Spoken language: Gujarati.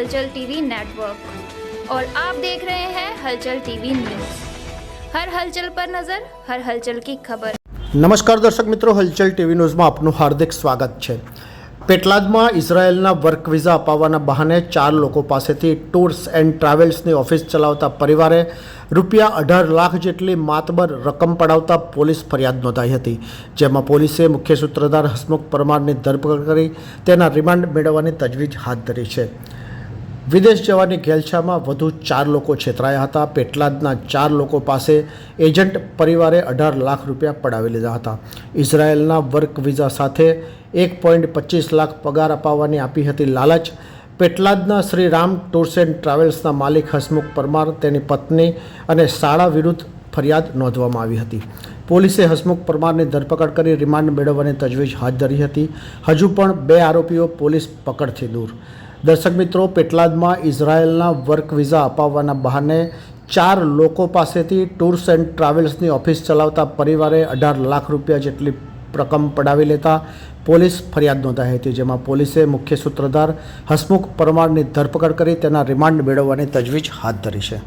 हलचल टीवी नेटवर्क और आप देख रहे हैं हलचल टीवी न्यूज हर हलचल पर नजर हर हलचल की खबर નમસ્કાર દર્શક મિત્રો હલચલ ટીવી ન્યૂઝમાં આપનું હાર્દિક સ્વાગત છે પેટલાદમાં ઇઝરાયેલના વર્ક વિઝા અપાવવાના બહાને ચાર લોકો પાસેથી ટૂર્સ એન્ડ ટ્રાવેલ્સની ઓફિસ ચલાવતા પરિવારે રૂપિયા અઢાર લાખ જેટલી માતબર રકમ પડાવતા પોલીસ ફરિયાદ નોંધાઈ હતી જેમાં પોલીસે મુખ્ય સૂત્રધાર હસમુખ પરમારની ધરપકડ કરી તેના રિમાન્ડ મેળવવાની તજવીજ હાથ ધરી છે વિદેશ જવાની ઘેલછામાં વધુ ચાર લોકો છેતરાયા હતા. પેટલાદના ચાર લોકો પાસે એજન્ટ પરિવારે અઢાર લાખ રૂપિયા પડાવી લીધા હતા. ઇઝરાયેલના વર્ક વિઝા સાથે એક પોઈન્ટ પચીસ લાખ પગાર અપાવવાની આપી હતી લાલચ. પેટલાદના શ્રી રામ ટૂર્સ એન્ડ ટ્રાવેલ્સના માલિક હસમુખ પરમાર, તેની પત્ની અને શાળા વિરુદ્ધ ફરિયાદ નોંધવામાં આવી હતી. પોલીસે હસમુખ પરમારની ધરપકડ કરી રિમાન્ડ મેળવવાની તજવીજ હાથ ધરી હતી. હજુ પણ બે આરોપીઓ પોલીસ પકડથી દૂર. દર્શક મિત્રો, પેટલાદમાં ઇઝરાયેલના વર્ક વિઝા અપાવવાના બહાને ચાર લોકો પાસેથી ટૂર્સ એન્ડ ટ્રાવેલ્સની ઓફિસ ચલાવતા પરિવારે અઢાર લાખ રૂપિયા જેટલી રકમ પડાવી લેતા પોલીસ ફરિયાદ નોંધાઈ હતી, જેમાં પોલીસે મુખ્ય સૂત્રધાર હસમુખ પરમારની ધરપકડ કરી તેના રિમાન્ડ મેળવવાની તજવીજ હાથ ધરી છે.